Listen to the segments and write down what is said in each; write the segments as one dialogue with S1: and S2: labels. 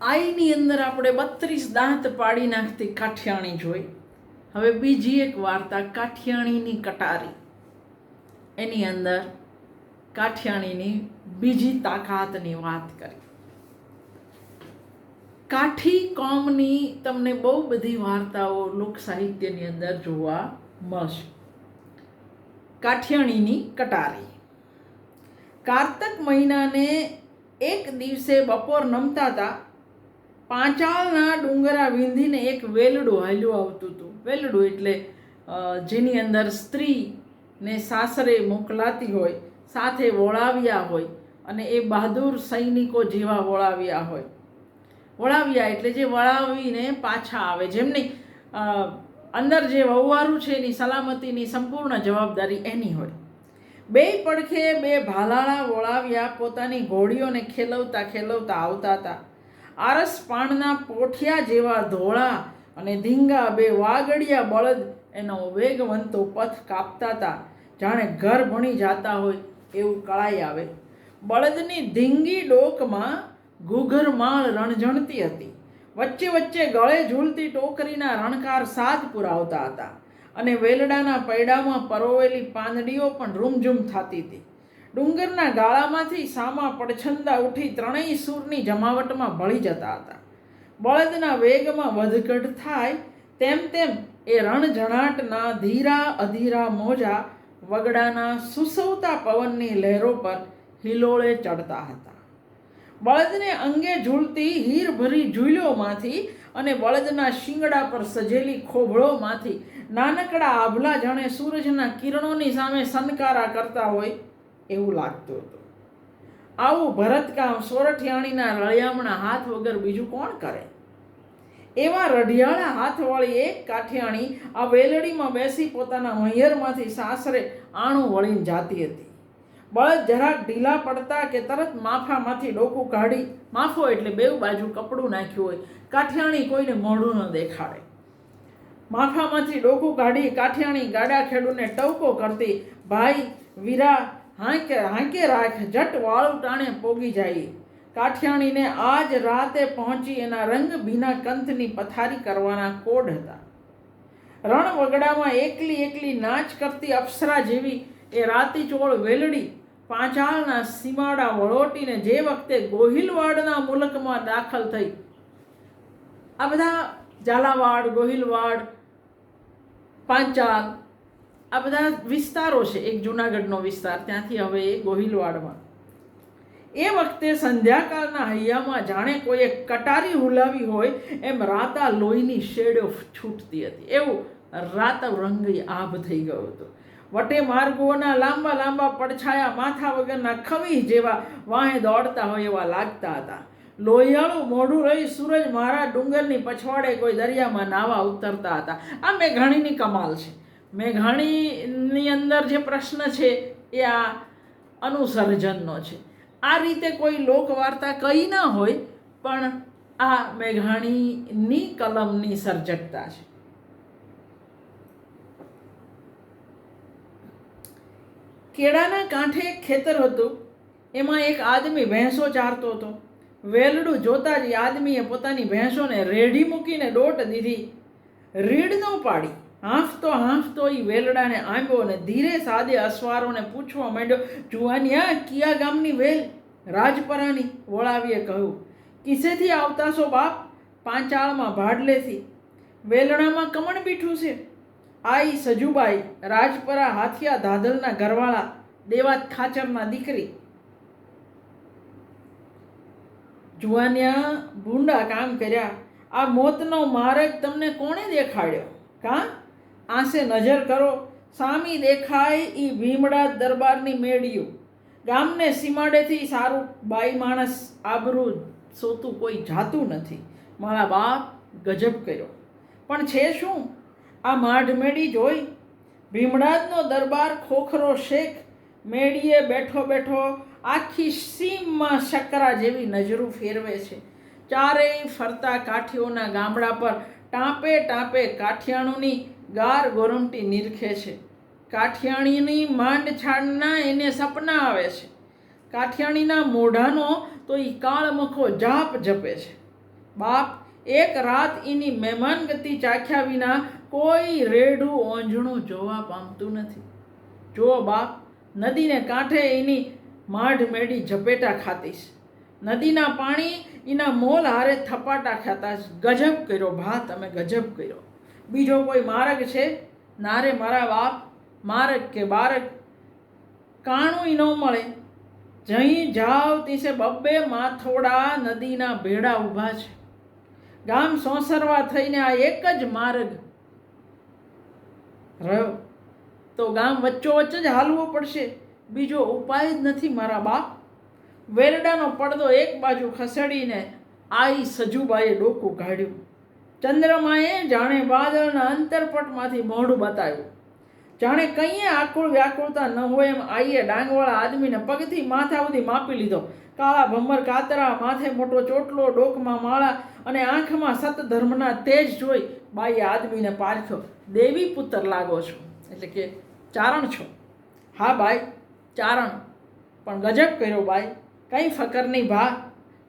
S1: આઈની અંદર આપણે બત્રીસ દાંત પાડી નાખતી કાઠિયાણી જોઈ. હવે બીજી એક વાર્તા, કાઠિયાણીની કટારી. એની અંદર કાઠિયાણીની બીજી તાકાતની વાત કરી. કાઠી કોમની તમને બહુ બધી વાર્તાઓ લોક સાહિત્યની અંદર જોવા મળશે. કાઠિયાણીની કટારી. કારતક મહિનાને એક દિવસે બપોર નમતા હતા પાંચાળના ડુંગરા વિંધીને એક વેલડું હાલ્યું આવતું હતું. વેલડું એટલે જેની અંદર સ્ત્રીને સાસરે મોકલાતી હોય, સાથે વળાવ્યા હોય અને એ બહાદુર સૈનિકો જેવા વળાવ્યા હોય. વળાવ્યા એટલે જે વળાવીને પાછા આવે. જેમની અંદર જે વહુવારું છે એની સલામતીની સંપૂર્ણ જવાબદારી એની હોય. બે પડખે બે ભાલાળા વળાવ્યા, પોતાની ઘોડીઓને ખેલવતા ખેલવતા આવતા હતા. આરસ પાણના પોઠિયા જેવા ધોળા અને ધીંગા બે વાગડિયા બળદ એનો વેગવંતો પથ કાપતા હતા. જાણે ઘર ભણી જાતા હોય એવું કળાઈ આવે. બળદની ધીંગી ડોકમાં ઘૂઘરમાળ રણઝણતી હતી. વચ્ચે વચ્ચે ગળે ઝૂલતી ટોકરીના રણકાર સાથ પુરાવતા હતા અને વેલડાના પૈડામાં પરોવેલી પાંદડીઓ પણ રૂમઝૂમ થતી હતી. ડુંગરના ગાળામાંથી સામા પડછંદા ઉઠી ત્રણેય સૂરની જમાવટમાં ભળી જતા હતા. બળદના વેગમાં વધઘટ થાય તેમ તેમ એ રણઝણાટના ધીરા અધીરા મોજા વગડાના સુસવતા પવનની લહેરો પર હિલોળે ચડતા હતા. બળદને અંગે ઝૂલતી હીરભરી ઝૂલોમાંથી અને બળદના શિંગડા પર સજેલી ખોભળોમાંથી નાનકડા આભલા જાણે સૂરજના કિરણોની સામે સનકારા કરતા હોય એવું લાગતું હતું. આવું ભરતકામ સોરઠિયાણીના રળિયામણા હાથ વગર બીજું કોણ કરે? એવા રઢિયાળા હાથવાળી એક કાઠિયાણી આ વેલડીમાં બેસી પોતાના મૈયરમાંથી સાસરે આણું વળીને જાતી હતી. બળદ જરાક ઢીલા પડતા કે તરત માફામાંથી ડોકું કાઢી માફો એટલે બેઉ બાજુ કપડું નાખ્યું હોય, કાઠિયાણી કોઈને મોઢું ન દેખાડે. માફામાંથી ડોકું કાઢી કાઠિયાણી ગાડા ખેડૂને ટવકો કરતી, ભાઈ, વીરા હાંકે હાંકે રાખ, જટ વાળું ટાણે પોગી જાય. કાઠિયાણીને આજ રાતે પહોંચી એના રંગ ભીના કંથની પથારી કરવાના કોડ હતા. રણ વગડામાં એકલી એકલી નાચ કરતી અપ્સરા જેવી એ રાતીચોળ વેલડી પાંચાળના સીમાડા વળોટીને જે વખતે ગોહિલવાડના મુલકમાં દાખલ થઈ. આ બધા ઝાલાવાડ, ગોહિલવાડ પાંચાલ આ બધા વિસ્તારો છે, એક જુનાગઢનો વિસ્તાર, ત્યાંથી હવે એ ગોહિલવાડમાં. એ વખતે સંધ્યાકાળના હૈયામાં જાણે કોઈએ કટારી હુલાવી હોય, એમ રાતા લોહીની શેડો છૂટતી હતી. એવું રાતવ રંગી આભ થઈ ગયો હતો. વટે માર્ગોના લાંબા લાંબા પડછાયા માથા વગરના ખવી જેવા વાહે દોડતા હોય એવા લાગતા હતા. લોહિયાળું મોઢું રહી સૂરજ મારા ડુંગરની પછવાડે કોઈ દરિયામાં નાવા ઉતરતા હતા. આ મેઘાણીની કમાલ છે. મેઘાણીની અંદર જે પ્રશ્ન છે એ આ અનુસર્જનનો છે. આ રીતે કોઈ લોકવાર્તા કઈ ન હોય, પણ આ મેઘાણીની કલમની સર્જકતા છે. કેળાના કાંઠે ખેતર હતું, એમાં એક આદમી ભેંસો ચારતો હતો. વેલડું જોતા જ આદમીએ પોતાની ભેંસોને રેઢી મૂકીને દોટ દીધી. રીડ ન પાડી. હાંફતો હાંફતો એ વેલડાને આંબ્યો અને ધીરે સાદે અસવારોને પૂછવા માંડ્યો, જુવાનિયા, કિયા ગામની વેલ? રાજપરાની વળાવીએ કહ્યું, કિસેથી આવતા છો બાપ? પાંચાળમાં ભાડલેથી વેલડામાં કમણ બીઠું છે? આઈ, સજુબાઈ, રાજપરા હાથિયા ધાધલના ઘરવાળા, દેવાત ખાચરના દીકરી. જુવાનિયા, ભૂંડા કામ કર્યા. આ મોતનો માર્ગ તમને કોણે દેખાડ્યો? કાં? આંસે નજર કરો, સામી દેખાય એ ભીમડા દરબારની મેળિયું ગામને સીમાડેથી સારું બાઈ માણસ આબરૂ સોતું કોઈ જાતું નથી. મારા બાપ ગજબ કર્યો. પણ છે શું? આ માઢ મેળી જોઈ? ભીમડાદનો દરબાર ખોખરો શેખ. મેળીએ બેઠો બેઠો આખી સીમમાં શકરા જેવી નજરું ફેરવે છે. ચારેય ફરતા કાઠીઓના ગામડા પર ટાંપે ટાંપે કાઠિયાણોની ગાર ગોરમટી નિરખે છે. કાઠિયાણીની માંડ છાણના એને સપના આવે છે. કાઠિયાણીના મોઢાનો તો એ કાળમખો જાપ જપે છે. બાપ, એક રાત એની મહેમાનગતિ ચાખ્યા વિના કોઈ રેઢું ઓંજણું જોવા પામતું નથી. જો બાપ, નદીને કાંઠે એની માઢ મેળી ઝપેટા ખાતીશ. નદીના પાણી એના મોલ હારે થપાટા ખાતા ગજબ કર્યો ભા તમે ગજબ કર્યો. બીજો કોઈ માર્ગ છે? નારે મારા બાપ, માર્ગ કે બારક? કાણું ન મળે. જઈ જાવ તીસે બબ્બે માથોડા નદીના ભેડા ઊભા છે. ગામ સોંસરવા થઈને આ એક જ માર્ગ રહ્યો. તો ગામ વચ્ચોવચ્ચ જ હાલવું પડશે. બીજો ઉપાય જ નથી મારા બાપ. વેરડાનો પડદો એક બાજુ ખસેડીને આઈ સજુબાએ ડોકું કાઢ્યું. ચંદ્રમાએ જાણે વાદળના અંતરપટમાંથી મોઢું બતાવ્યું. જાણે કંઈએ આકુળ વ્યાકુળતા ન હોય એમ આઈએ ડાંગવાળા આદમીને પગથી માથા સુધી માપી લીધો. કાળા ભમર કાતરા, માથે મોટો ચોટલો, ડોકમાં માળા અને આંખમાં સત ધર્મના તેજ જોઈ બાઈએ આદમીને પારખ્યો, દેવી પુત્ર લાગો છો. એટલે કે, ચારણ છો. હા બાઈ, ચારણ. પણ ગજબ કર્યો બાઈ. કંઈ ફકર નહીં ભા?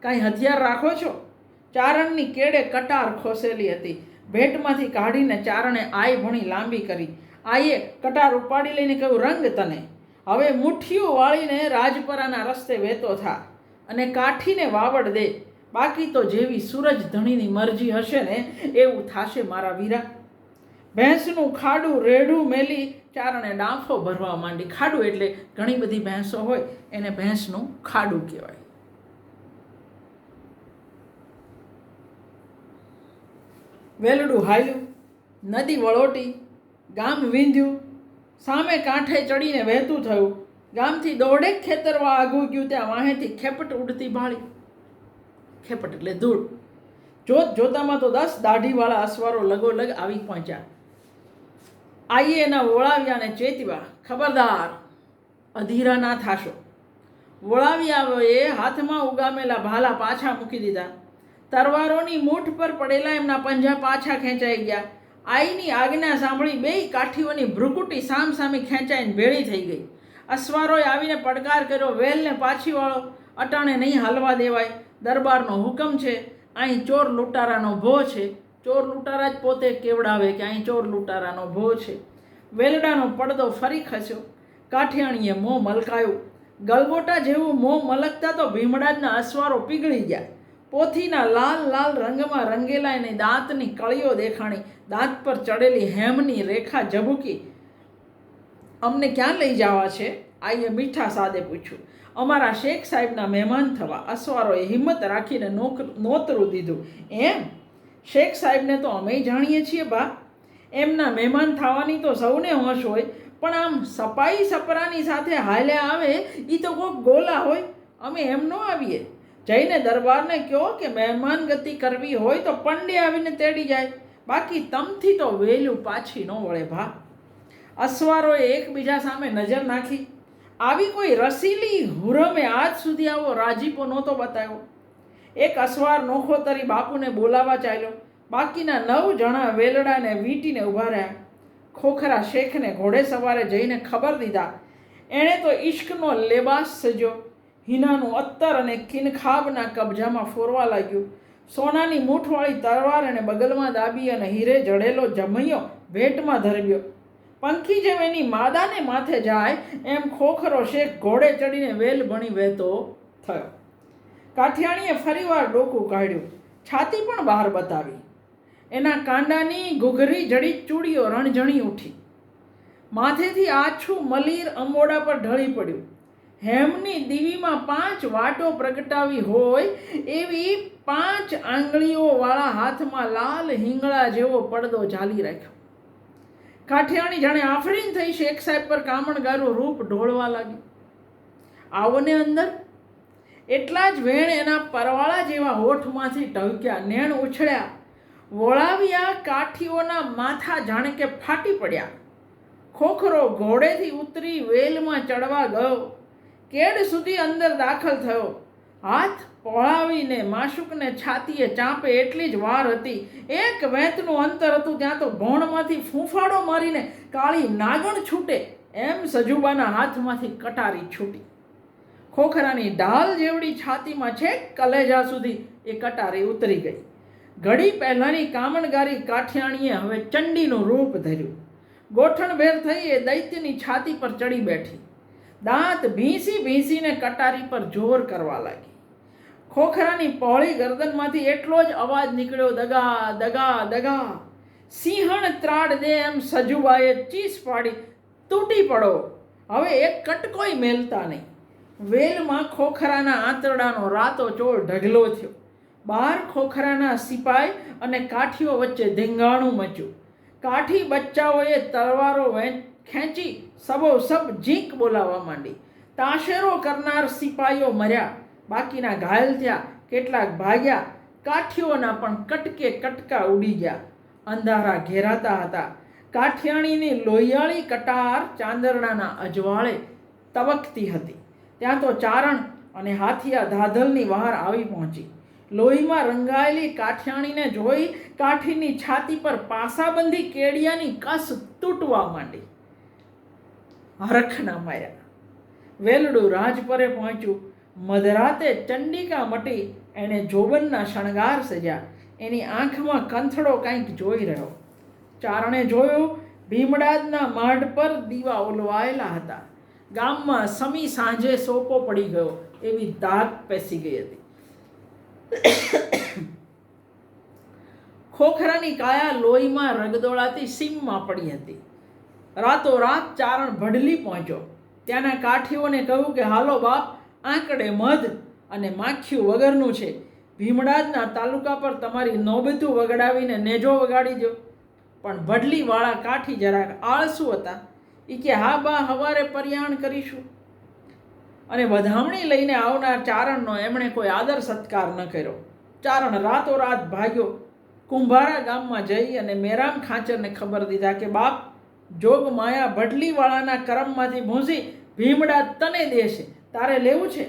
S1: કાંઈ હથિયાર રાખો છો? ચારણની કેડે કટાર ખોસેલી હતી. ભેટમાંથી કાઢીને ચારણે આઈ ભણી લાંબી કરી. આઈએ કટાર ઉપાડી લઈને કહ્યું, રંગ તને. હવે મુઠ્ઠીઓ વાળીને રાજપરાના રસ્તે વહેતો થા અને કાઠીને વાવડ દે. બાકી તો જેવી સૂરજ ધણીની મરજી હશે ને, એવું થાશે મારા વીરા. ભેંસનું ખાડું રેડું મેલી ચારણે ડાંફો ભરવા માંડી. ખાડું એટલે ઘણી બધી ભેંસો હોય, એને ભેંસનું ખાડું કહેવાય. વેલડું હાલ્યું, નદી વળોટી, ગામ વીંધ્યું, સામે કાંઠે ચડીને વહેતું થયું. ગામથી દોઢેક ખેતરવા આગું ગયું, ત્યાં વાહેથી ખેપટ ઉડતી ભાળી. ખેપટ એટલે ધૂળ. જોત જોતામાં તો દસ દાઢીવાળા અસવારો લગોલગ આવી પહોંચ્યા. આઈએ એના વોળાવ્યાને ચેતવા ખબરદાર અધીરા ના થાશો. વોળાવ્યાઓએ હાથમાં ઉગામેલા ભાલા પાછા મૂકી દીધા. તરવારોની મૂઠ પર પડેલા એમના પંજા પાછા ખેંચાઈ ગયા. આઈની આજ્ઞા સાંભળી બેય કાઠીઓની ભ્રુકુટી સામ સામે ખેંચાઈને ભેળી થઈ ગઈ. અસવારોએ આવીને પડકાર કર્યો, વેલને પાછી વાળો અટાણે નહીં હાલવા દેવાય. દરબારનો હુકમ છે, અહીં ચોર લૂંટારાનો ભો છે. ચોર લૂંટારા જ પોતે કેવડાવે કે અહીં ચોર લૂંટારાનો ભો છે. વેલડાનો પડદો ફરી ખસ્યો. કાઠિયાણીએ મોં મલકાયું. ગલગોટા જેવું મોં મલકતા તો ભીમડાજના અસવારો પીગળી ગયા. પોથીના લાલ લાલ રંગમાં રંગેલા એની દાંતની કળીઓ દેખાણી. દાંત પર ચડેલી હેમની રેખા ઝબૂકી. અમને ક્યાં લઈ જવા છે? આઈએ મીઠા સાદે પૂછ્યું. અમારા શેખ સાહેબના મહેમાન થવા. અસવારોએ હિંમત રાખીને નોતરું દીધું. એમ? શેખ સાહેબને તો અમે જાણીએ છીએ બા. એમના મહેમાન થવાની તો સૌને હોશ હોય, પણ આમ સપાઈ સપરાની સાથે હાલ્યા આવે એ તો કોઈક ગોલા હોય. અમે એમ ન આવીએ. જઈને દરબારને કહો કે મહેમાન ગતિ કરવી હોય તો પંડે આવીને તેડી જાય. બાકી તમથી તો વહેલું પાછી ન વળે ભા. અસવારોએ એકબીજા સામે નજર નાખી. આવી કોઈ રસીલી હુરમે આજ સુધી આવો રાજીપો નહોતો બતાવ્યો. એક અસવાર નોખો તરી બાપુને બોલાવવા ચાલ્યો. બાકીના નવ જણા વેલડાને વીંટીને ઊભા રહ્યા. ખોખરા શેખને ઘોડે સવારે જઈને ખબર દીધા. એણે તો ઈશ્કનો લેબાસ સજ્યો. હિનાનું અત્તર અને કિનખાબના કબજામાં ફોરવા લાગ્યું. સોનાની મૂઠવાળી તરવાર અને બગલમાં દાબી અને હીરે જડેલો જમૈયો ભેટમાં ધરવ્યો. પંખી જેમ એની માદાને માથે જાય, એમ ખોખરો શેખ ઘોડે ચડીને વેલ ભણી વહેતો થયો. કાઠિયાણીએ ફરીવાર ડોકું કાઢ્યું. છાતી પણ બહાર બતાવી. એના કાંડાની ઘૂઘરી જડી ચૂડીઓ રણઝણી ઉઠી. માથેથી આછું મલીર અંબોડા પર ઢળી પડ્યું. હેમની દીવીમાં પાંચ વાટો પ્રગટાવી હોય એવી પાંચ આંગળીઓવાળા હાથમાં લાલ હિંગળા જેવો પડદો ઝાલી રાખ્યો. કાઠિયાણી જાણે આફરીન થઈ શેખ સાહેબ પર કામણગારું રૂપ ઢોળવા લાગ્યું. આવોને અંદર એટલા જ વેણ એના પરવાળા જેવા હોઠમાંથી ટવક્યા નેણ ઉછળ્યા, વોળાવ્યા, કાઠીઓના માથા જાણે કે ફાટી પડ્યા. ખોખરો ઘોડેથી ઉતરી વેલમાં ચડવા ગયો. કેડ સુધી અંદર દાખલ થયો? હાથ પહોળાવીને માશુકને છાતીએ ચાંપે એટલી જ વાર હતી. એક વેંતનું અંતર હતું, ત્યાં તો ભોણમાંથી ફૂંફાડો મારીને કાળી નાગણ છૂટે. એમ સજુબાના હાથમાંથી કટારી છૂટી. ખોખરાની ઢાલ જેવડી છાતીમાં છેક કલેજા સુધી એ કટારી ઉતરી ગઈ. ઘડી પહેલાંની કામણગારી કાઠિયાણીએ હવે ચંડીનું રૂપ ધર્યું. ગોઠણભેર થઈ એ દૈત્યની છાતી પર ચડી બેઠી. દાંત ભીંસી ભીંસીને કટારી પર જોર કરવા લાગી. ખોખરાની પહોળી ગરદનમાંથી એટલો જ અવાજ નીકળ્યો, દગા દગા દગા. સિંહણ ત્રાડ દે એમ સજુબાએ ચીસ પાડી, તૂટી પડો. હવે એક કટકોય મેલતા નહીં. વેલમાં ખોખરાના આંતરડાનો રાતો ચોર ઢગલો થયો. બહાર ખોખરાના સિપાઈ અને કાઠીઓ વચ્ચે ધીંગાણું મચ્યું. કાઠી બચ્ચાઓએ તલવારો વેં- ખેંચી સબો સબ જીંક બોલાવવા માંડી. તાશેરો કરનાર સિપાઈઓ મર્યા. બાકીના ઘાયલ થયા. કેટલાક ભાગ્યા. કાઠીઓના પણ કટકે કટકા ઉડી ગયા. અંધારા ઘેરાતા હતા. કાઠિયાણીની લોહિયાળી કટાર ચાંદરડાના અજવાળે તબકતી હતી. ત્યાં તો ચારણ અને હાથિયા ધાધલની બહાર આવી પહોંચી. લોહીમાં રંગાયેલી કાઠિયાણીને જોઈ કાઠીની છાતી પર પાસાબંધી કેડિયાની કસ તૂટવા માંડી. હરખના માર્યા વેલડું રાજપરે પહોંચ્યું. મધરાતે ચંડિકા મટી એણે જોબનના શણગાર સજ્યા એની આંખમાં કંથડો કંઈક જોઈ રહ્યો. ચારણે જોયું ભીમડાદના માઢ પર દીવા ઓલવાયેલા હતા. ગામમાં સમી સાંજે સોપો પડી ગયો, એવી દાગ પેસી ગઈ હતી. ખોખરાની કાયા લોહીમાં રગદોળાતી સીમમાં પડી હતી. રાતોરાત ચારણ ભડલી પહોંચ્યો. ત્યાંના કાઠીઓને કહ્યું કે, હાલો બાપ, આંકડે મધ અને માખીયું વગરનું છે. ભીમડાજના તાલુકા પર તમારી નોબતું વગડાવીને નેજો વગાડી દો પણ ભડલીવાળા કાઠી જરાક આળસુ હતા. એ કે, હા બા, હવારે પરિયાણ કરીશું. અને વધામણી લઈને આવનાર ચારણનો એમણે કોઈ આદર સત્કાર ન કર્યો. ચારણ રાતોરાત ભાગ્યો. કુંભારા ગામમાં જઈ અને મેરામ ખાંચરને ખબર દીધા કે, બાપ જોગ માયા ભડલીવાળાના કરમમાંથી ભૂંસી ભીમડા તને દેશે. તારે લેવું છે?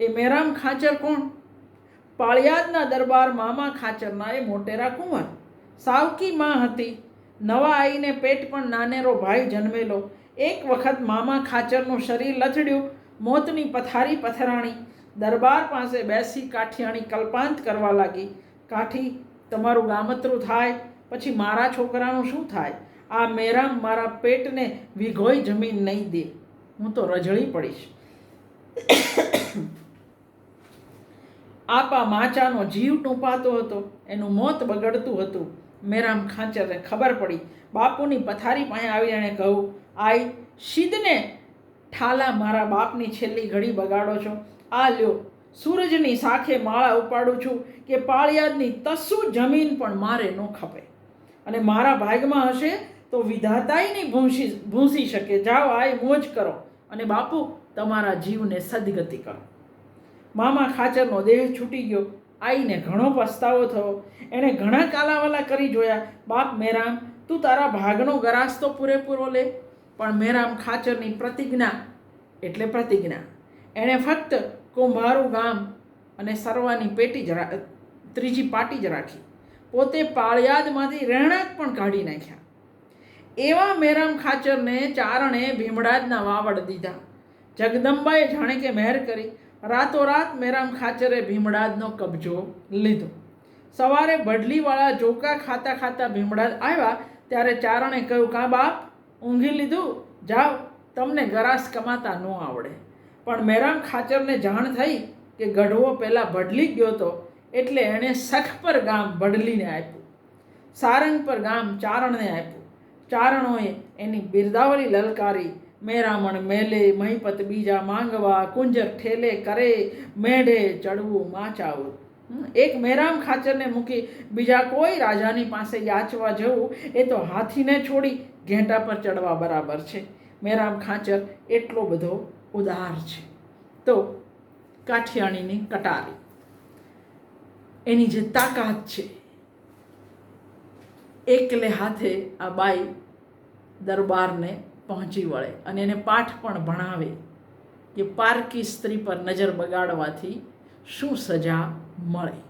S1: એ મેરામ ખાચર કોણ? પાળિયાદના દરબાર મામા ખાચરના એ મોટેરા કુંવર. સાવકી માં હતી. નવા આઈને પેટ પણ નાનેરો ભાઈ જન્મેલો. એક વખત મામા ખાચરનું શરીર લથડ્યું. મોતની પથારી પથરાણી. દરબાર પાસે બેસી કાઠિયાણી કલ્પાંત કરવા લાગી. કાઠી, તમારું ગામતરું થાય. પછી મારા છોકરાનું શું થાય? આ મેરામ મારા પેટને વિઘોઈ જમીન નહીં દે. હું તો રજળી પડીશ. આપા માચાનો જીવ ટૂંપાતો હતો. એનું મોત બગડતું હતું. મેરામ ખાંચરને ખબર પડી. બાપુની પથારી પાસે આવી એણે કહ્યું, આઈ શીદને ઠાલા મારા બાપની છેલ્લી ઘડી બગાડો છો. આ લ્યો, સૂરજની સાખે માળા ઉપાડું છું કે પાળિયાદની તસુ જમીન પણ મારે ન ખપે. અને મારા ભાગમાં હશે તો વિધાતાય નહીં ભૂંસી ભૂંસી શકે. જાઓ, આય મોજ કરો. અને બાપુ, તમારા જીવને સદગતિ કરો. મામા ખાચરનો દેહ છૂટી ગયો. આઈને ઘણો પસ્તાવો થયો. એણે ઘણા કાલાવાલા કરી જોયા. બાપ મેરામ, તું તારા ભાગનો ગરાસ તો પૂરેપૂરો લે, પણ મેરામ ખાચરની પ્રતિજ્ઞા એટલે પ્રતિજ્ઞા. એણે ફક્ત કુંભારું ગામ અને સરવાની પેટી જ ત્રીજી પાટી જ રાખી. પોતે પાળિયાદમાંથી રહેણાંક પણ કાઢી નાખ્યા. એવા મેરામ ખાચરને ચારણે ભીમડાજના વાવડ દીધા. જગદંબાએ જાણે કે મહેર કરી, રાતોરાત મેરામ ખાચરે ભીમડાજનો કબજો લીધો. સવારે બડલીવાળા જોકા ખાતા ખાતા ભીમડાજ આવ્યા, ત્યારે ચારણે કહ્યું, કાં બાપ, ઊંઘી લીધું? જાઓ, તમને ગરાસ કમાતા ન આવડે. પણ મેરામ ખાચરને જાણ થઈ કે ગઢવો પહેલાં બદલી ગયો હતો, એટલે એણે સખપર ગામ બદલીને આપ્યું. સારંગ પર ગામ ચારણને આપ્યું. ચારણોએ એની બિરદાવરી લલકારી. મેરામણ, મેલે, મહીપત, બીજા માંગવા, કુંજર ઠેલે કરે, મેઢે ચડવું માચાવું. એક મેરામ ખાચરને મૂકી બીજા કોઈ રાજાની પાસે યાચવા જવું, એ તો હાથીને છોડી ઘેંટા પર ચડવા બરાબર છે. મેરામ ખાચર એટલો બધો ઉદાર છે. તો કાઠિયાણીની કટારી. એની જે તાકાત છે, એકલે હાથે આ બાઈ દરબારને પહોંચી વળે અને એને પાઠ પણ ભણાવે કે પારકી સ્ત્રી પર નજર બગાડવાથી શું સજા મળે?